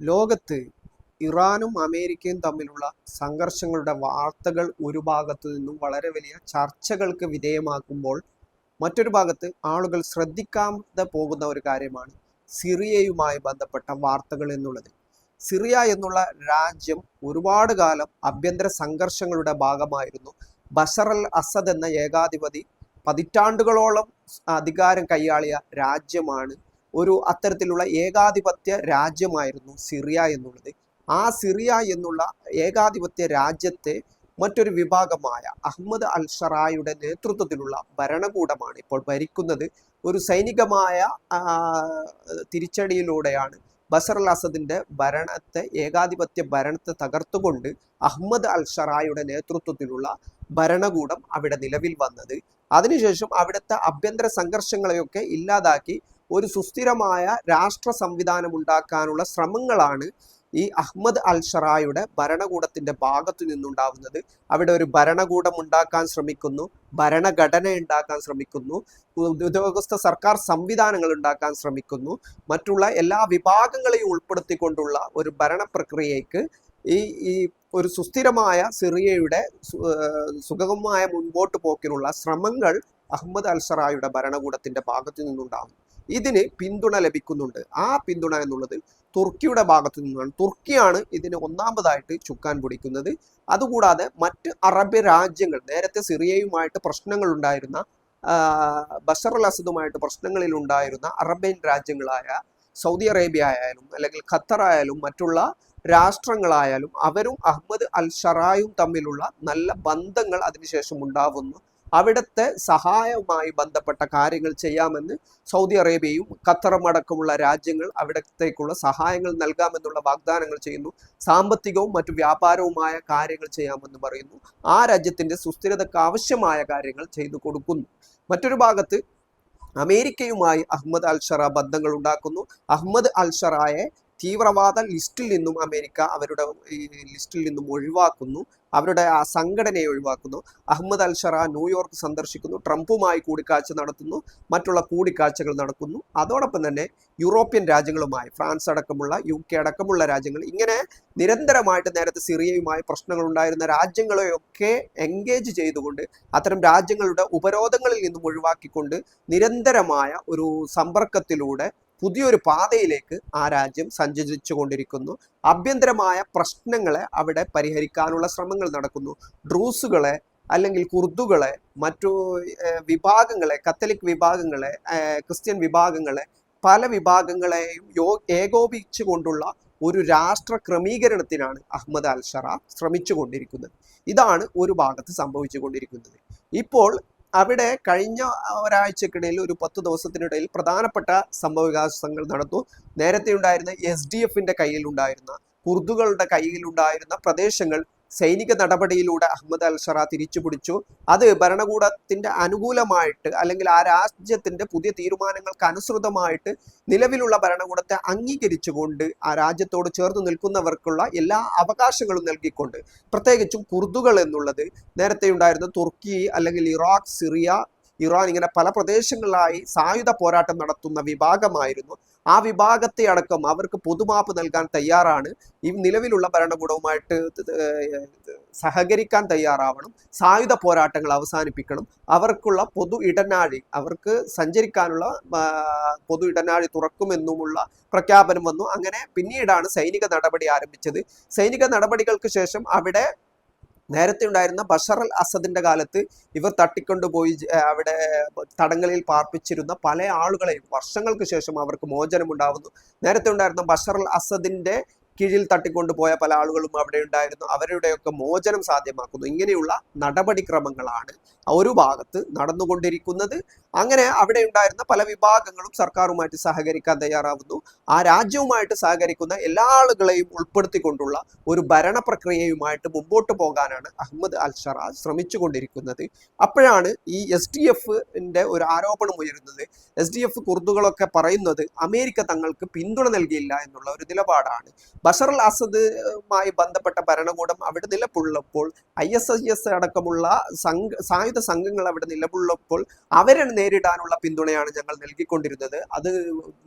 ലോകത്ത് ഇറാനും അമേരിക്കയും തമ്മിലുള്ള സംഘർഷങ്ങളുടെ വാർത്തകൾ ഒരു ഭാഗത്തു നിന്നും വളരെ വലിയ ചർച്ചകൾക്ക് വിധേയമാക്കുമ്പോൾ മറ്റൊരു ഭാഗത്ത് ആളുകൾ ശ്രദ്ധിക്കാതെ പോകുന്ന ഒരു കാര്യമാണ് സിറിയയുമായി ബന്ധപ്പെട്ട വാർത്തകൾ എന്നുള്ളത്. സിറിയ എന്നുള്ള രാജ്യം ഒരുപാട് കാലം ആഭ്യന്തര സംഘർഷങ്ങളുടെ ഭാഗമായിരുന്നു. ബഷർ അൽ അസദ് എന്ന ഏകാധിപതി പതിറ്റാണ്ടുകളോളം അധികാരം കൈയാളിയ രാജ്യമാണ് ഒരു അത്തരത്തിലുള്ള ഏകാധിപത്യ രാജ്യമായിരുന്നു സിറിയ എന്നുള്ളത്. ആ സിറിയ എന്നുള്ള ഏകാധിപത്യ രാജ്യത്തെ മറ്റൊരു വിഭാഗമായ അഹമ്മദ് അൽ ഷറായുടെ നേതൃത്വത്തിലുള്ള ഭരണകൂടമാണ് ഇപ്പോൾ ഭരിക്കുന്നത്. ഒരു സൈനികമായ തിരിച്ചടിയിലൂടെയാണ് ബസർ അൽ അസദിന്റെ ഭരണത്തെ ഏകാധിപത്യ ഭരണത്തെ തകർത്തുകൊണ്ട് അഹമ്മദ് അൽ ഷറായുടെ നേതൃത്വത്തിലുള്ള ഭരണകൂടം അവിടെ നിലവിൽ വന്നത്. അതിനുശേഷം അവിടുത്തെ ആഭ്യന്തര സംഘർഷങ്ങളെയൊക്കെ ഇല്ലാതാക്കി ഒരു സുസ്ഥിരമായ രാഷ്ട്ര സംവിധാനം ഉണ്ടാക്കാനുള്ള ശ്രമങ്ങളാണ് ഈ അഹ്മദ് അൽ ഷറായുടെ ഭരണകൂടത്തിന്റെ ഭാഗത്തു നിന്നുണ്ടാവുന്നത്. അവിടെ ഒരു ഭരണകൂടം ഉണ്ടാക്കാൻ ശ്രമിക്കുന്നു ഭരണഘടന ഉണ്ടാക്കാൻ ശ്രമിക്കുന്നു ഉദ്യോഗസ്ഥ സർക്കാർ സംവിധാനങ്ങൾ ഉണ്ടാക്കാൻ ശ്രമിക്കുന്നു. മറ്റുള്ള എല്ലാ വിഭാഗങ്ങളെയും ഉൾപ്പെടുത്തിക്കൊണ്ടുള്ള ഒരു ഭരണ പ്രക്രിയയ്ക്ക് ഈ ഈ ഒരു സുസ്ഥിരമായ സിറിയയുടെ സുഗമമായ മുൻപോട്ട് പോക്കിനുള്ള ശ്രമങ്ങൾ അഹമ്മദ് അൽസറായുടെ ഭരണകൂടത്തിന്റെ ഭാഗത്തു നിന്നുണ്ടാകും. ഇതിന് പിന്തുണ ലഭിക്കുന്നുണ്ട്. ആ പിന്തുണ എന്നുള്ളത് തുർക്കിയുടെ ഭാഗത്തു നിന്നാണ്. തുർക്കിയാണ് ഇതിന് ഒന്നാമതായിട്ട് ചുക്കാൻ പിടിക്കുന്നത്. അതുകൂടാതെ മറ്റ് അറബ് രാജ്യങ്ങൾ നേരത്തെ സിറിയയുമായിട്ട് പ്രശ്നങ്ങൾ ഉണ്ടായിരുന്ന ബഷർ അൽ അസദുമായിട്ട് പ്രശ്നങ്ങളിൽ ഉണ്ടായിരുന്ന അറബ്യൻ രാജ്യങ്ങളായ സൗദി അറേബ്യ ആയാലും അല്ലെങ്കിൽ ഖത്തർ ആയാലും മറ്റുള്ള രാഷ്ട്രങ്ങളായാലും അവരും അഹമ്മദ് അൽ ഷറായും തമ്മിലുള്ള നല്ല ബന്ധങ്ങൾ അതിനുശേഷം ഉണ്ടാവുന്നു. അവിടുത്തെ സഹായവുമായി ബന്ധപ്പെട്ട കാര്യങ്ങൾ ചെയ്യാമെന്ന് സൗദി അറേബ്യയും ഖത്തറും അടക്കമുള്ള രാജ്യങ്ങൾ അവിടത്തേക്കുള്ള സഹായങ്ങൾ നൽകാമെന്നുള്ള വാഗ്ദാനങ്ങൾ ചെയ്യുന്നു. സാമ്പത്തികവും മറ്റു വ്യാപാരവുമായ കാര്യങ്ങൾ ചെയ്യാമെന്ന് പറയുന്നു. ആ രാജ്യത്തിന്റെ സുസ്ഥിരതയ്ക്ക് ആവശ്യമായ കാര്യങ്ങൾ ചെയ്തു കൊടുക്കുന്നു. മറ്റൊരു ഭാഗത്ത് അമേരിക്കയുമായി അഹമ്മദ് അൽഷറ ബന്ധങ്ങൾ ഉണ്ടാക്കുന്നു. അഹമ്മദ് അൽ ഷറായെ തീവ്രവാദ ലിസ്റ്റിൽ നിന്നും അമേരിക്ക അവരുടെ ലിസ്റ്റിൽ നിന്നും ഒഴിവാക്കുന്നു. അവരുടെ ആ സംഘടനയെ ഒഴിവാക്കുന്നു. അഹമ്മദ് അൽ ഷറ ന്യൂയോർക്ക് സന്ദർശിക്കുന്നു. ട്രംപുമായി കൂടിക്കാഴ്ച നടത്തുന്നു. മറ്റുള്ള കൂടിക്കാഴ്ചകൾ നടക്കുന്നു. അതോടൊപ്പം തന്നെ യൂറോപ്യൻ രാജ്യങ്ങളുമായി ഫ്രാൻസ് അടക്കമുള്ള യു കെ അടക്കമുള്ള രാജ്യങ്ങൾ ഇങ്ങനെ നിരന്തരമായിട്ട് നേരത്തെ സിറിയയുമായി പ്രശ്നങ്ങൾ ഉണ്ടായിരുന്ന രാജ്യങ്ങളെയൊക്കെ എൻഗേജ് ചെയ്തുകൊണ്ട് അത്തരം രാജ്യങ്ങളുടെ ഉപരോധങ്ങളിൽ നിന്നും ഒഴിവാക്കിക്കൊണ്ട് നിരന്തരമായ ഒരു സമ്പർക്കത്തിലൂടെ പുതിയൊരു പാതയിലേക്ക് ആ രാജ്യം സഞ്ചരിച്ചു കൊണ്ടിരിക്കുന്നു ആഭ്യന്തരമായ പ്രശ്നങ്ങളെ അവിടെ പരിഹരിക്കാനുള്ള ശ്രമങ്ങൾ നടക്കുന്നു. ഡ്രൂസുകളെ അല്ലെങ്കിൽ കുർദുകളെ മറ്റു വിഭാഗങ്ങളെ കത്തലിക് വിഭാഗങ്ങളെ ക്രിസ്ത്യൻ വിഭാഗങ്ങളെ പല വിഭാഗങ്ങളെയും യോ ഏകോപിച്ചുകൊണ്ടുള്ള ഒരു രാഷ്ട്ര ക്രമീകരണത്തിനാണ് അഹമ്മദ് അൽ ശ്രമിച്ചു കൊണ്ടിരിക്കുന്നത് ഇതാണ് ഒരു ഭാഗത്ത് സംഭവിച്ചുകൊണ്ടിരിക്കുന്നത്. ഇപ്പോൾ അവിടെ കഴിഞ്ഞ ഒരാഴ്ചക്കിടയിൽ ഒരു പത്ത് ദിവസത്തിനിടയിൽ പ്രധാനപ്പെട്ട സംഭവവികാസങ്ങൾ നടന്നു. നേരത്തെ ഉണ്ടായിരുന്ന എസ് ഡി എഫിന്റെ കയ്യിലുണ്ടായിരുന്ന കുർദുകളുടെ കയ്യിലുണ്ടായിരുന്ന പ്രദേശങ്ങൾ സൈനിക നടപടിയിലൂടെ അഹമ്മദ് അൽ ഷറ തിരിച്ചു പിടിച്ചു അത് ഭരണകൂടത്തിന്റെ അനുകൂലമായിട്ട് അല്ലെങ്കിൽ ആ രാജ്യത്തിന്റെ പുതിയ തീരുമാനങ്ങൾക്ക് അനുസൃതമായിട്ട് നിലവിലുള്ള ഭരണകൂടത്തെ അംഗീകരിച്ചുകൊണ്ട് ആ രാജ്യത്തോട് ചേർന്ന് നിൽക്കുന്നവർക്കുള്ള എല്ലാ അവകാശങ്ങളും നൽകിക്കൊണ്ട് പ്രത്യേകിച്ചും കുർദുകൾ എന്നുള്ളത് നേരത്തെ ഉണ്ടായിരുന്ന തുർക്കി അല്ലെങ്കിൽ ഇറാഖ് സിറിയ ഇറാൻ ഇങ്ങനെ പല പ്രദേശങ്ങളിലായി സായുധ പോരാട്ടം നടത്തുന്ന വിഭാഗമായിരുന്നു. ആ വിഭാഗത്തെ അടക്കം അവർക്ക് പൊതുമാപ്പ് നൽകാൻ തയ്യാറാണ്. ഈ നിലവിലുള്ള ഭരണകൂടവുമായിട്ട് സഹകരിക്കാൻ തയ്യാറാവണം. സായുധ പോരാട്ടങ്ങൾ അവസാനിപ്പിക്കണം. അവർക്കുള്ള പൊതു ഇടനാഴി അവർക്ക് സഞ്ചരിക്കാനുള്ള പൊതു ഇടനാഴി തുറക്കുമെന്നുമുള്ള പ്രഖ്യാപനം വന്നു. അങ്ങനെ പിന്നീടാണ് സൈനിക നടപടി ആരംഭിച്ചത്. സൈനിക നടപടികൾക്ക് ശേഷം അവിടെ നേരത്തെ ഉണ്ടായിരുന്ന ബഷർ അൽ അസദിന്റെ കാലത്ത് ഇവർ തട്ടിക്കൊണ്ടുപോയി അവിടെ തടങ്ങളിൽ പാർപ്പിച്ചിരുന്ന പല ആളുകളെയും വർഷങ്ങൾക്ക് ശേഷം അവർക്ക് മോചനം ഉണ്ടാവുന്നു നേരത്തെ ഉണ്ടായിരുന്ന ബഷർ അൽ അസദിന്റെ കീഴിൽ തട്ടിക്കൊണ്ടുപോയ പല ആളുകളും അവിടെ ഉണ്ടായിരുന്നു. അവരുടെയൊക്കെ മോചനം സാധ്യമാക്കുന്നു. ഇങ്ങനെയുള്ള നടപടിക്രമങ്ങളാണ് ഒരു ഭാഗത്ത് നടന്നുകൊണ്ടിരിക്കുന്നത്. അങ്ങനെ അവിടെ ഉണ്ടായിരുന്ന പല വിഭാഗങ്ങളും സർക്കാരുമായിട്ട് സഹകരിക്കാൻ തയ്യാറാവുന്നു. ആ രാജ്യവുമായിട്ട് സഹകരിക്കുന്ന എല്ലാ ആളുകളെയും ഉൾപ്പെടുത്തിക്കൊണ്ടുള്ള ഒരു ഭരണ പ്രക്രിയയുമായിട്ട് മുമ്പോട്ട് പോകാനാണ് അഹമ്മദ് അൽ ശ്രമിച്ചു ശ്രമിച്ചുകൊണ്ടിരിക്കുന്നത്. അപ്പോഴാണ് ഈ എസ് ഡി എഫിന്റെ ഒരു ആരോപണം ഉയരുന്നത്. എസ് ഡി എഫ് കുർദുകളൊക്കെ പറയുന്നത് അമേരിക്ക തങ്ങൾക്ക് പിന്തുണ നൽകിയില്ല എന്നുള്ള ഒരു നിലപാടാണ്. ബഷർ അൽ അസദുമായി ബന്ധപ്പെട്ട ഭരണകൂടം അവിടെ നിലപുള്ളപ്പോൾ ഐ എസ് ഐ എസ് അടക്കമുള്ള സംഘ സായുധ സംഘങ്ങൾ അവിടെ നിലപുള്ളപ്പോൾ അവരെ നേരിടാനുള്ള പിന്തുണയാണ് ഞങ്ങൾ നൽകിക്കൊണ്ടിരുന്നത്. അത്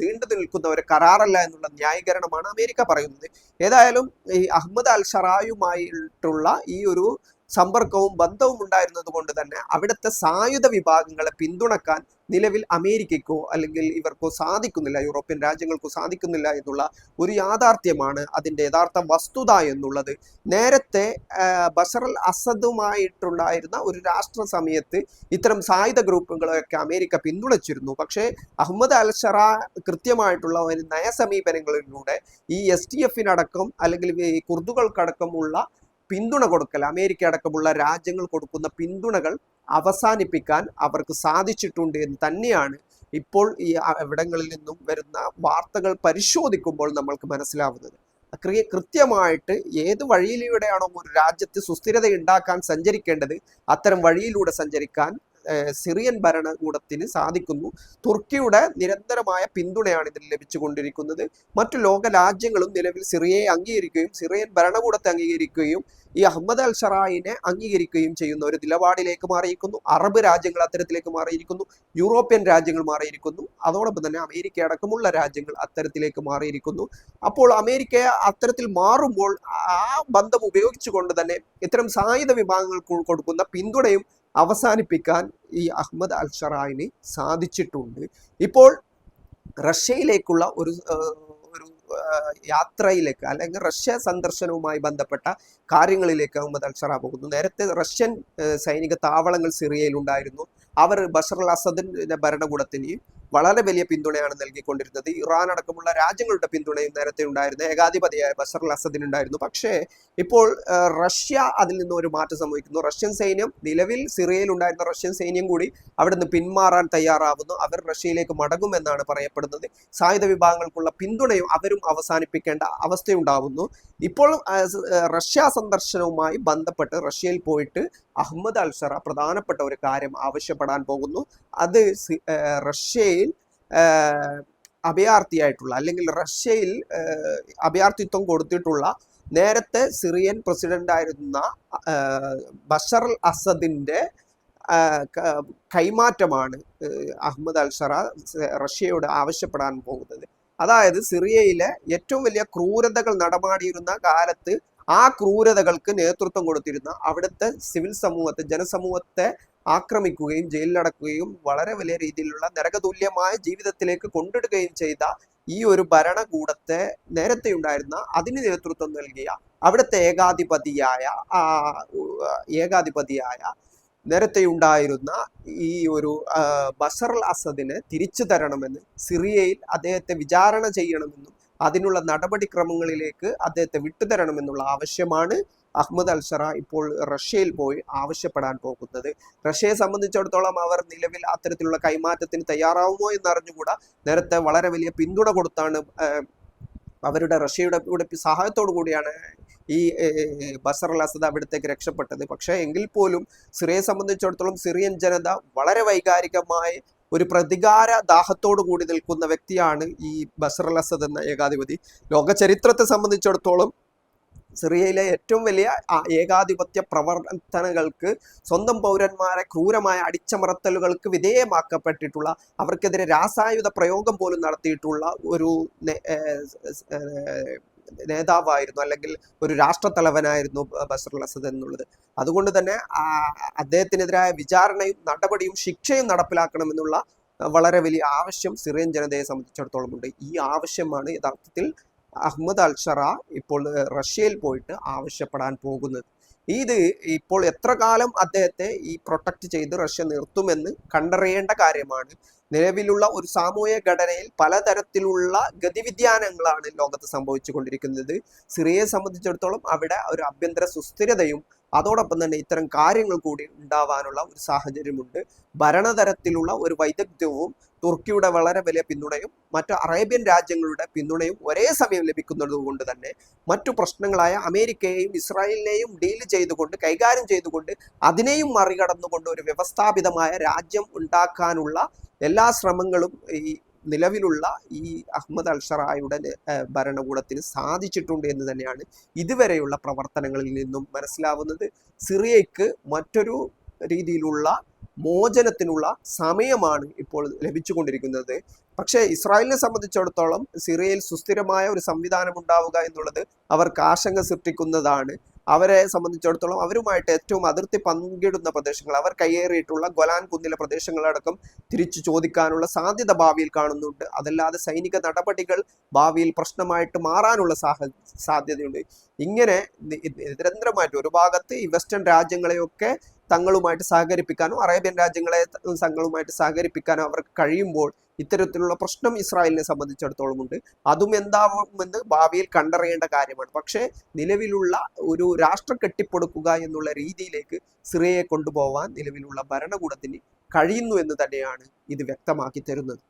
നീണ്ടു നിൽക്കുന്ന ഒരു കരാറല്ല എന്നുള്ള ന്യായീകരണമാണ് അമേരിക്ക പറയുന്നത്. ഏതായാലും ഈ അഹമ്മദ് അൽ ഷറായുമായിട്ടുള്ള ഈ ഒരു സമ്പർക്കവും ബന്ധവും ഉണ്ടായിരുന്നത് കൊണ്ട് തന്നെ അവിടുത്തെ സായുധ വിഭാഗങ്ങളെ പിന്തുണക്കാൻ നിലവിൽ അമേരിക്കയ്ക്കോ അല്ലെങ്കിൽ ഇവർക്കോ സാധിക്കുന്നില്ല യൂറോപ്യൻ രാജ്യങ്ങൾക്കോ സാധിക്കുന്നില്ല എന്നുള്ള ഒരു യാഥാർത്ഥ്യമാണ് അതിന്റെ യഥാർത്ഥ വസ്തുത എന്നുള്ളത്. നേരത്തെ ബഷർ അൽ അസദുമായിട്ടുണ്ടായിരുന്ന ഒരു രാഷ്ട്ര സമയത്ത് ഇത്തരം സായുധ ഗ്രൂപ്പുകളെയൊക്കെ അമേരിക്ക പിന്തുണച്ചിരുന്നു. പക്ഷേ അഹമ്മദ് അൽ ഷറ കൃത്യമായിട്ടുള്ള ഒരു നയസമീപനങ്ങളിലൂടെ ഈ എസ് ടി എഫിനടക്കം അല്ലെങ്കിൽ ഈ കുർദുകൾക്കടക്കമുള്ള പിന്തുണ കൊടുക്കൽ അമേരിക്ക അടക്കമുള്ള രാജ്യങ്ങൾ കൊടുക്കുന്ന പിന്തുണകൾ അവസാനിപ്പിക്കാൻ അവർക്ക് സാധിച്ചിട്ടുണ്ട് എന്ന് തന്നെയാണ് ഇപ്പോൾ ഈ ഇവിടങ്ങളിൽ നിന്നും വരുന്ന വാർത്തകൾ പരിശോധിക്കുമ്പോൾ നമ്മൾക്ക് മനസ്സിലാവുന്നത്. കൃത്യമായിട്ട് ഏത് വഴിയിലൂടെയാണോ ഒരു രാജ്യത്ത് സുസ്ഥിരത ഉണ്ടാക്കാൻ സഞ്ചരിക്കേണ്ടത് അത്തരം വഴിയിലൂടെ സഞ്ചരിക്കാൻ സിറിയൻ ഭരണകൂടത്തിന് സാധിക്കുന്നു. തുർക്കിയുടെ നിരന്തരമായ പിന്തുണയാണ് ഇതിൽ ലഭിച്ചുകൊണ്ടിരിക്കുന്നത്. മറ്റു ലോക രാജ്യങ്ങളും നിലവിൽ സിറിയയെ അംഗീകരിക്കുകയും സിറിയൻ ഭരണകൂടത്തെ അംഗീകരിക്കുകയും ഈ അഹമ്മദ് അൽ ഷറായിനെ അംഗീകരിക്കുകയും ചെയ്യുന്ന ഒരു നിലപാടിലേക്ക് മാറിയിരിക്കുന്നു. അറബ് രാജ്യങ്ങൾ അത്തരത്തിലേക്ക് മാറിയിരിക്കുന്നു. യൂറോപ്യൻ രാജ്യങ്ങൾ മാറിയിരിക്കുന്നു. അതോടൊപ്പം തന്നെ അമേരിക്ക അടക്കമുള്ള രാജ്യങ്ങൾ അത്തരത്തിലേക്ക് മാറിയിരിക്കുന്നു. അപ്പോൾ അമേരിക്ക അത്തരത്തിൽ മാറുമ്പോൾ ആ ബന്ധം ഉപയോഗിച്ചുകൊണ്ട് തന്നെ ഇത്തരം സായുധ വിഭാഗങ്ങൾക്ക് കൊടുക്കുന്ന പിന്തുണയും അവസാനിപ്പിക്കാൻ ഈ അഹമ്മദ് അൽ ഷറായിന് സാധിച്ചിട്ടുണ്ട്. ഇപ്പോൾ റഷ്യയിലേക്കുള്ള ഒരു ഒരു യാത്രയിലേക്ക് അല്ലെങ്കിൽ റഷ്യ സന്ദർശനവുമായി ബന്ധപ്പെട്ട കാര്യങ്ങളിലേക്ക് അഹമ്മദ് അൽ ഷറ പോകുന്നു. നേരത്തെ റഷ്യൻ സൈനിക താവളങ്ങൾ സിറിയയിൽ ഉണ്ടായിരുന്നു. അവർ ബഷർ അൽ അസദിന്റെ ഭരണകൂടത്തിനെയും വളരെ വലിയ പിന്തുണയാണ് നൽകിക്കൊണ്ടിരുന്നത്. ഇറാൻ അടക്കമുള്ള രാജ്യങ്ങളുടെ പിന്തുണയും നേരത്തെ ഉണ്ടായിരുന്നു. ഏകാധിപതിയായ ബസർ അസദിന് ഉണ്ടായിരുന്നു. പക്ഷേ ഇപ്പോൾ റഷ്യ അതിൽ നിന്ന് ഒരു മാറ്റം സംഭവിക്കുന്നു. റഷ്യൻ സൈന്യം നിലവിൽ സിറിയയിൽ ഉണ്ടായിരുന്ന റഷ്യൻ സൈന്യം കൂടി അവിടെ നിന്ന് പിന്മാറാൻ തയ്യാറാവുന്നു. അവർ റഷ്യയിലേക്ക് മടങ്ങുമെന്നാണ് പറയപ്പെടുന്നത്. സായുധ വിഭാഗങ്ങൾക്കുള്ള പിന്തുണയും അവരും അവസാനിപ്പിക്കേണ്ട അവസ്ഥയുണ്ടാവുന്നു. ഇപ്പോൾ റഷ്യ സന്ദർശനവുമായി ബന്ധപ്പെട്ട് റഷ്യയിൽ പോയിട്ട് അഹമ്മദ് അൽഷറ പ്രധാനപ്പെട്ട ഒരു കാര്യം ആവശ്യപ്പെടാൻ പോകുന്നു. അത് റഷ്യയിൽ അഭയാർത്ഥിയായിട്ടുള്ള അല്ലെങ്കിൽ റഷ്യയിൽ അഭയാർത്ഥിത്വം കൊടുത്തിട്ടുള്ള നേരത്തെ സിറിയൻ പ്രസിഡന്റ് ആയിരുന്ന ബഷർ അൽ അസദിന്റെ കൈമാറ്റമാണ് അഹമ്മദ് അൽഷറ റഷ്യയോട് ആവശ്യപ്പെടാൻ പോകുന്നത്. അതായത് സിറിയയിലെ ഏറ്റവും വലിയ ക്രൂരതകൾ നടമാടിയിരുന്ന കാലത്ത് ആ ക്രൂരതകൾക്ക് നേതൃത്വം കൊടുത്തിരുന്ന അവിടുത്തെ സിവിൽ സമൂഹത്തെ ജനസമൂഹത്തെ ആക്രമിക്കുകയും ജയിലിലടക്കുകയും വളരെ വലിയ രീതിയിലുള്ള നരകതുല്യമായ ജീവിതത്തിലേക്ക് കൊണ്ടിടുകയും ചെയ്ത ഈ ഒരു ഭരണകൂടത്തെ നേരത്തെ ഉണ്ടായിരുന്ന അതിന് നേതൃത്വം നൽകിയ അവിടുത്തെ ഏകാധിപതിയായ ഏകാധിപതിയായ നേരത്തെ ഉണ്ടായിരുന്ന ഈ ഒരു ബസർ അസദിനെ തിരിച്ചു തരണമെന്ന് സിറിയയിൽ അദ്ദേഹത്തെ വിചാരണ ചെയ്യണമെന്നും അതിനുള്ള നടപടിക്രമങ്ങളിലേക്ക് അദ്ദേഹത്തെ വിട്ടുതരണമെന്നുള്ള ആവശ്യമാണ് അഹമ്മദ് അൽസറ ഇപ്പോൾ റഷ്യയിൽ പോയി ആവശ്യപ്പെടാൻ പോകുന്നത്. റഷ്യയെ സംബന്ധിച്ചിടത്തോളം അവർ നിലവിൽ അത്തരത്തിലുള്ള കൈമാറ്റത്തിന് തയ്യാറാവുമോ എന്നറിഞ്ഞുകൂടാ. നേരത്തെ വളരെ വലിയ പിന്തുണ കൊടുത്താണ് അവരുടെ റഷ്യയുടെ കൂടെ സഹായത്തോടു കൂടിയാണ് ഈ ബസർ അൽ അസദ് അവിടത്തേക്ക് രക്ഷപ്പെട്ടത്. പക്ഷേ എങ്കിൽ പോലും സിറിയയെ സംബന്ധിച്ചിടത്തോളം സിറിയൻ ജനത വളരെ വൈകാരികമായി ഒരു പ്രതികാര ദാഹത്തോടു കൂടി നിൽക്കുന്ന വ്യക്തിയാണ് ഈ ബസർ അൽ അസദ് എന്ന ഏകാധിപതി. ലോക ചരിത്രത്തെ സംബന്ധിച്ചിടത്തോളം സിറിയയിലെ ഏറ്റവും വലിയ ഏകാധിപത്യ പ്രവർത്തനങ്ങൾക്ക് സ്വന്തം പൗരന്മാരെ ക്രൂരമായ അടിച്ചമർത്തലുകൾക്ക് വിധേയമാക്കപ്പെട്ടിട്ടുള്ള അവർക്കെതിരെ രാസായുധ പ്രയോഗം പോലും നടത്തിയിട്ടുള്ള ഒരു നേതാവായിരുന്നു അല്ലെങ്കിൽ ഒരു രാഷ്ട്രത്തലവനായിരുന്നു ബസറുൽ അസദ് എന്നുള്ളത്. അതുകൊണ്ട് തന്നെ അദ്ദേഹത്തിനെതിരായ വിചാരണയും നടപടിയും ശിക്ഷയും നടപ്പിലാക്കണമെന്നുള്ള വളരെ വലിയ ആവശ്യം സിറിയൻ ജനതയെ സംബന്ധിച്ചിടത്തോളം ഉണ്ട്. ഈ ആവശ്യമാണ് യഥാർത്ഥത്തിൽ അഹമ്മദ് അൽഷറ ഇപ്പോൾ റഷ്യയിൽ പോയിട്ട് ആവശ്യപ്പെടാൻ പോകുന്നത്. ഇത് ഇപ്പോൾ എത്ര കാലം അദ്ദേഹത്തെ ഈ പ്രൊട്ടക്ട് ചെയ്ത് റഷ്യ നിർത്തുമെന്ന് കണ്ടറിയേണ്ട കാര്യമാണ്. നിലവിലുള്ള ഒരു സാമൂഹിക ഘടനയിൽ പലതരത്തിലുള്ള ഗതിവിധ്യാനങ്ങളാണ് ലോകത്ത് സംഭവിച്ചു കൊണ്ടിരിക്കുന്നത് സിറിയയെ സംബന്ധിച്ചിടത്തോളം അവിടെ ഒരു ആഭ്യന്തര സുസ്ഥിരതയും അതോടൊപ്പം തന്നെ ഇത്തരം കാര്യങ്ങൾ കൂടി ഉണ്ടാവാനുള്ള ഒരു സാഹചര്യമുണ്ട്. ഭരണതരത്തിലുള്ള ഒരു വൈദഗ്ധ്യവും തുർക്കിയുടെ വളരെ വലിയ പിന്തുണയും മറ്റു അറേബ്യൻ രാജ്യങ്ങളുടെ പിന്തുണയും ഒരേ സമയം ലഭിക്കുന്നത് കൊണ്ട് തന്നെ മറ്റു പ്രശ്നങ്ങളായ അമേരിക്കയെയും ഇസ്രായേലിനെയും ഡീൽ ചെയ്തുകൊണ്ട് കൈകാര്യം ചെയ്തുകൊണ്ട് അതിനെയും മറികടന്നുകൊണ്ട് ഒരു വ്യവസ്ഥാപിതമായ രാജ്യം ഉണ്ടാക്കാനുള്ള എല്ലാ ശ്രമങ്ങളും ഈ നിലവിലുള്ള ഈ അഹമ്മദ് അൽഷറായുടെ ഭരണകൂടത്തിന് സാധിച്ചിട്ടുണ്ട് എന്ന് തന്നെയാണ് ഇതുവരെയുള്ള പ്രവർത്തനങ്ങളിൽ നിന്നും മനസ്സിലാവുന്നത്. സിറിയയ്ക്ക് മറ്റൊരു രീതിയിലുള്ള മോചനത്തിനുള്ള സമയമാണ് ഇപ്പോൾ ലഭിച്ചുകൊണ്ടിരിക്കുന്നത്. പക്ഷേ ഇസ്രായേലിനെ സംബന്ധിച്ചിടത്തോളം സിറിയയിൽ സുസ്ഥിരമായ ഒരു സംവിധാനം ഉണ്ടാവുക എന്നുള്ളത് അവർക്ക് ആശങ്ക സൃഷ്ടിക്കുന്നതാണ്. അവരെ സംബന്ധിച്ചിടത്തോളം അവരുമായിട്ട് ഏറ്റവും അതിർത്തി പങ്കിടുന്ന പ്രദേശങ്ങൾ അവർ കയ്യേറിയിട്ടുള്ള ഗൊലാൻ കുന്നിലെ പ്രദേശങ്ങളടക്കം തിരിച്ചു ചോദിക്കാനുള്ള സാധ്യത ഭാവിയിൽ കാണുന്നുണ്ട്. അതല്ലാതെ സൈനിക നടപടികൾ ഭാവിയിൽ പ്രശ്നമായിട്ട് മാറാനുള്ള സാഹ സാധ്യതയുണ്ട്. ഇങ്ങനെ നിരന്തരമായിട്ട് ഒരു ഭാഗത്ത് ഈ വെസ്റ്റേൺ രാജ്യങ്ങളെയൊക്കെ തങ്ങളുമായിട്ട് സഹകരിപ്പിക്കാനോ അറേബ്യൻ രാജ്യങ്ങളെ തങ്ങളുമായിട്ട് സഹകരിപ്പിക്കാനോ അവർക്ക് കഴിയുമ്പോൾ ഇത്തരത്തിലുള്ള പ്രശ്നം ഇസ്രായേലിനെ സംബന്ധിച്ചിടത്തോളം ഉണ്ട്. അതും എന്താവുമെന്ന് ഭാവിയിൽ കണ്ടറിയേണ്ട കാര്യമാണ്. പക്ഷേ നിലവിലുള്ള ഒരു രാഷ്ട്രം കെട്ടിപ്പടുക്കുക എന്നുള്ള രീതിയിലേക്ക് സിറിയയെ കൊണ്ടുപോകാൻ നിലവിലുള്ള ഭരണകൂടത്തിന് കഴിയുന്നു എന്ന് തന്നെയാണ് ഇത് വ്യക്തമാക്കി തരുന്നത്.